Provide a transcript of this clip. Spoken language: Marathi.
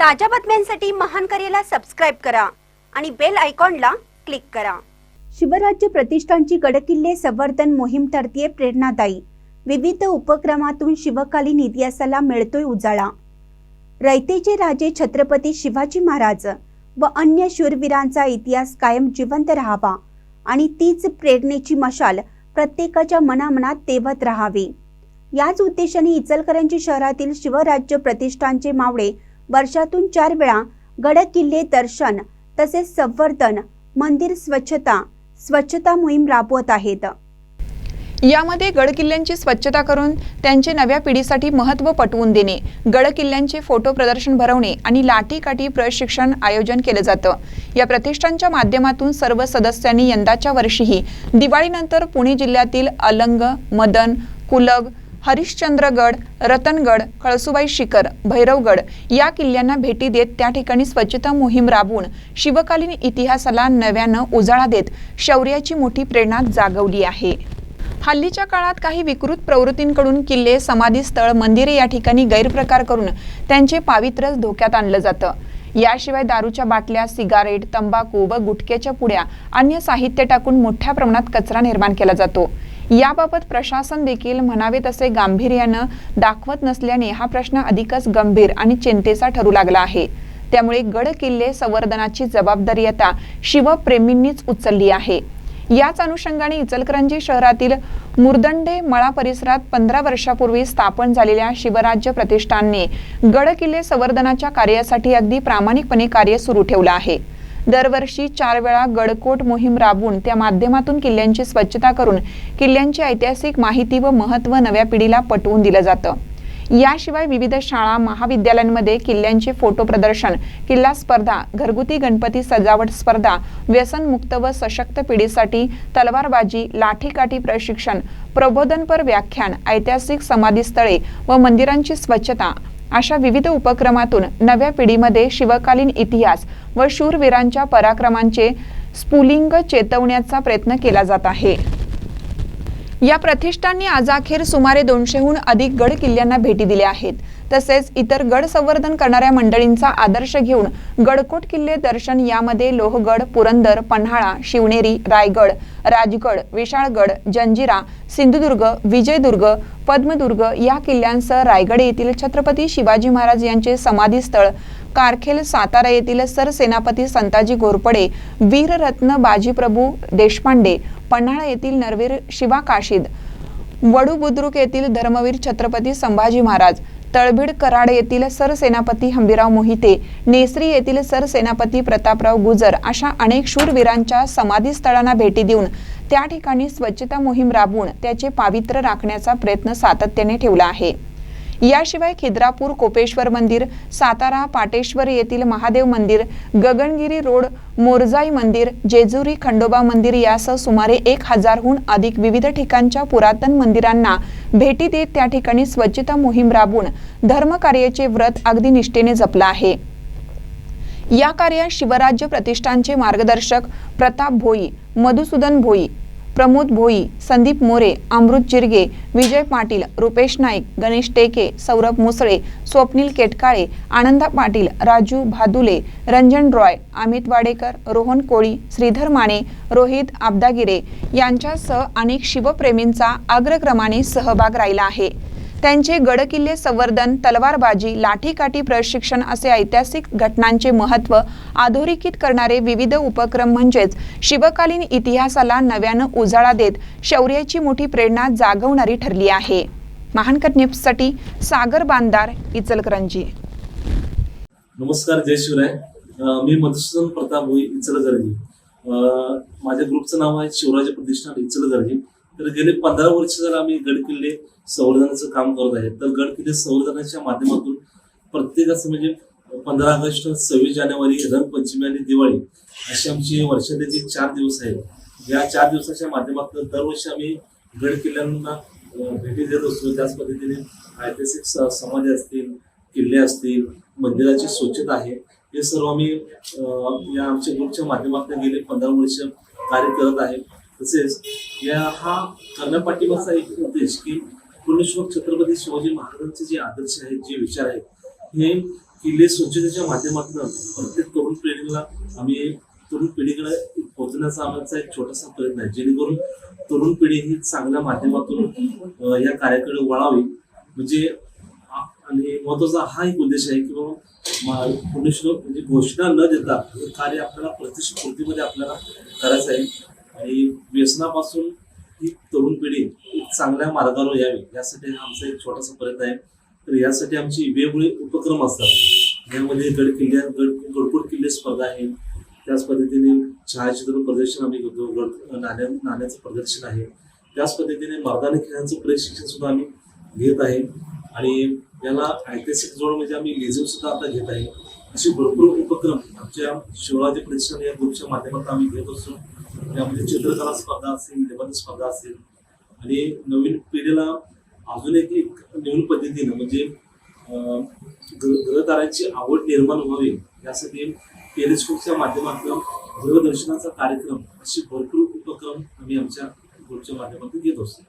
ताज्या बातम्यांसाठी महान करेला सबस्क्राईब करा आणि बेल आयकॉनला क्लिक करा. शिवराज्य प्रतिष्ठानची गडकिल्ले संवर्धन मोहीम ठरतीये प्रेरणादायी. विविध उपक्रमातून शिवकालीन इतिहासाला मिळतोय उजाळा. रयतेचे राजे छत्रपती शिवाजी महाराज व अन्य शूरवीरांचा इतिहास कायम जिवंत राहावा आणि तीच प्रेरणेची मशाल प्रत्येकाच्या मनामनात तेवत राहावी. याच उद्देशाने इचलकरंजी शहरातील शिवराज्य प्रतिष्ठानचे मावळे वर्षातून चार वेळा गड किल्ले दर्शन तसेच संवर्धन मंदिर स्वच्छता स्वच्छता मोहीम राबवत आहेत. यामध्ये गड किल्ल्यांची स्वच्छता करून त्यांचे नव्या पिढीसाठी महत्त्व पटवून देणे गड किल्ल्यांचे फोटो प्रदर्शन भरवणे आणि लाठीकाठी प्रशिक्षण आयोजन केलं जातं. या प्रतिष्ठानच्या माध्यमातून सर्व सदस्यांनी यंदाच्या वर्षीही दिवाळीनंतर पुणे जिल्ह्यातील अलंग मदन कुलग हरिश्चंद्रगड रतनगड कळसुबाई शिखर भैरवगड या किल्ल्यांना भेटी देत त्या ठिकाणी स्वच्छता मोहीम राबवून शिवकालीन इतिहासाला नव्यानं उजाळा देत शौर्याची मोठी प्रेरणा जागवली आहे. हल्लीच्या काळात काही विकृत प्रवृत्तींकडून किल्ले समाधीस्थळ मंदिरे या ठिकाणी गैरप्रकार करून त्यांचे पावित्र्यच धोक्यात आणलं जातं. याशिवाय दारूच्या बाटल्या सिगारेट तंबाखू व गुटख्याच्या पुड्या अन्य साहित्य टाकून मोठ्या प्रमाणात कचरा निर्माण केला जातो. याबाबत प्रशासन देखील म्हणावे तसे गांभीर्यानं दाखवत नसल्याने हा प्रश्न अधिकच गंभीर आणि चिंतेचा ठरू लागला आहे. त्यामुळे गड किल्ले संवर्धनाची जबाबदारी आता शिवप्रेमींनीच उचलली आहे. याच अनुषंगाने इचलकरंजी शहरातील मुरदंडे मळा परिसरात पंधरा वर्षापूर्वी स्थापन झालेल्या शिवराज्य प्रतिष्ठानने गड किल्ले संवर्धनाच्या कार्यासाठी अगदी प्रामाणिकपणे कार्य सुरू ठेवलं आहे. दरवर्षी चार वेळा गडकोट मोहीम राबवून त्या माध्यमातून किल्ल्यांची स्वच्छता करून किल्ल्यांची ऐतिहासिक माहिती व महत्त्व नव्या पिढीला पटवून दिलं जातं. याशिवाय विविध शाळा महाविद्यालयांमध्ये किल्ल्यांचे फोटो प्रदर्शन किल्ला स्पर्धा घरगुती गणपती सजावट स्पर्धा व्यसनमुक्त व सशक्त पिढीसाठी तलवारबाजी लाठीकाठी प्रशिक्षण प्रबोधनपर व्याख्यान ऐतिहासिक समाधीस्थळे व मंदिरांची स्वच्छता अशा विविध उपक्रमातून नव्या पिढीमध्ये शिवकालीन इतिहास व शूरवीरांच्या पराक्रमांचे स्फुलिंग चेतवण्याचा प्रयत्न केला जात आहे. या प्रतिष्ठानने आज अखेर सुमारे दोनशेहून अधिक गड किल्ल्यांना भेटी दिल्या आहेत. तसेच इतर गड संवर्धन करणाऱ्या मंडळींचा आदर्श घेऊन गडकोट किल्ले दर्शन यामध्ये लोहगड पुरंदर पन्हाळा शिवनेरी रायगड राजगड विशाळगड जंजिरा सिंधुदुर्ग विजयदुर्ग पद्मदुर्ग या किल्ल्यांसह रायगड येथील छत्रपती शिवाजी महाराज यांचे समाधीस्थळ कारखेल सातारा येथील सरसेनापती संताजी घोरपडे वीररत्न बाजीप्रभू देशपांडे पन्हाळा येथील नरवीर शिवा काशीद वडू बुद्रुक येथील धर्मवीर छत्रपती संभाजी महाराज तळबीड कराड येथील सरसेनापती हंबीराव मोहिते नेसरी येथील सरसेनापती प्रतापराव गुजर अशा अनेक शूरवीरांच्या समाधीस्थळांना भेटी देऊन त्या ठिकाणी स्वच्छता मोहीम राबवून त्याचे पावित्र्य राखण्याचा प्रयत्न सातत्याने ठेवला आहे. याशिवाय खिद्रापूर कोपेश्वर मंदिर सातारा पाटेश्वर येथील महादेव मंदिर गगनगिरी रोड मोरजाई मंदिर जेजुरी खंडोबा मंदिर यासह सुमारे एक हजारहून अधिक विविध ठिकाणच्या पुरातन मंदिरांना भेटी देत त्या ठिकाणी स्वच्छता मोहीम राबवून धर्मकार्याचे व्रत अगदी निष्ठेने जपलं आहे. या कार्यात शिवराज्य प्रतिष्ठानचे मार्गदर्शक प्रताप भोई मधुसूदन भोई प्रमोद भोई संदीप मोरे अमृत जिरगे विजय पाटील रुपेश नाईक गणेश टेके सौरभ मुसळे स्वप्नील केटकाळे आनंदा पाटील राजू भादुले रंजन रॉय अमित वाडेकर रोहन कोळी श्रीधर माने रोहित आबदागिरे यांच्यासह अनेक शिवप्रेमींचा अग्रक्रमाने सहभाग राहिला आहे. त्यांचे गडकिल्ले संवर्धन तलवारबाजी लाठीकाठी प्रशिक्षण असे ऐतिहासिक घटनांचे महत्त्व अधोरेखित करणारे विविध उपक्रम म्हणजेच शिवकालीन इतिहासाला नव्यानं उजाळा देत शौर्याची मोठी प्रेरणा जागवणारी ठरली आहे. महानकट न्यूजसाठी सागर बांदार इचलकरंजी. नमस्कार जय शिवराय. मी मधुसूदन प्रताप भोई इचलकरंजी. माझ्या ग्रुपचं नाव आहे शिवराज प्रतिष्ठान इचलकरंजी. तर गेले पंधरा वर्ष जर आम्ही गड किल्ले संवर्धनाचं काम करत आहे तर गड किल्ले संवर्धनाच्या माध्यमातून प्रत्येकाचं म्हणजे पंधरा ऑगस्ट सव्वीस जानेवारी रंगपंचमी आणि दिवाळी अशी आमची वर्षातले जे चार दिवस आहेत या चार दिवसाच्या माध्यमातून दरवर्षी आम्ही गड किल्ल्यांना भेटी देत असतो. त्याच पद्धतीने ऐतिहासिक स- समाधी असतील किल्ले असतील मंदिराची स्वच्छता आहे हे सर्व आम्ही या आमच्या ग्रुपच्या माध्यमातून गेले पंधरा वर्ष कार्य करत आहे. तसेच या हा करण्यापाठीमागचा एक उद्देश की पुण्यश्लोक छत्रपती शिवाजी महाराजांचे जे आदर्श आहेत जे विचार आहेत हे किल्ले स्वच्छतेच्या माध्यमातून प्रत्येक तरुण पिढीला आम्ही तरुण पिढीकडे पोहोचण्याचा आमचा एक छोटासा प्रयत्न आहे. जेणेकरून तरुण पिढी ही चांगल्या माध्यमातून या कार्याकडे वळावी. म्हणजे आणि महत्त्वाचा हा एक उद्देश आहे की बाबा मा- पुण्यश्लोक म्हणजे घोषणा न देता हे कार्य आपल्याला प्रत्यक्ष कृतीमध्ये आपल्याला करायचं आहे. आणि व्यसनापासून ही तरुण पिढी चांगल्या मार्गावर यावी यासाठी हा आमचा एक छोटासा प्रयत्न आहे. तर यासाठी आमची वेगवेगळे उपक्रम असतात. यामध्ये गड किल्ल्या गड गडकोट किल्ले स्पर्धा आहे. त्याच पद्धतीने छायाचित्र प्रदर्शन आम्ही घेतो गड नाण्या नाण्याचं प्रदर्शन आहे. त्याच पद्धतीने मर्दानी खेळांचं प्रशिक्षण सुद्धा आम्ही घेत आहे. आणि याला ऐतिहासिक जोड म्हणजे आम्ही लेझिम सुद्धा आता घेत आहे. असे भरपूर उपक्रम आमच्या शिवराजी प्रतिष्ठान या ग्रुपच्या माध्यमातून आम्ही घेत असतो. त्यामध्ये म्हणजे चित्रकला स्पर्धा असेल निबंध स्पर्धा असेल आणि नवीन पिढीला अजून एक एक नवीन पद्धतीनं म्हणजे ग्र- ग्रहतारांची आवड निर्माण व्हावी यासाठी टेलिस्कोपच्या माध्यमातून ग्रहदर्शनाचा कार्यक्रम असे भरपूर उपक्रम आम्ही आमच्या ग्रुपच्या माध्यमातून घेत असतो.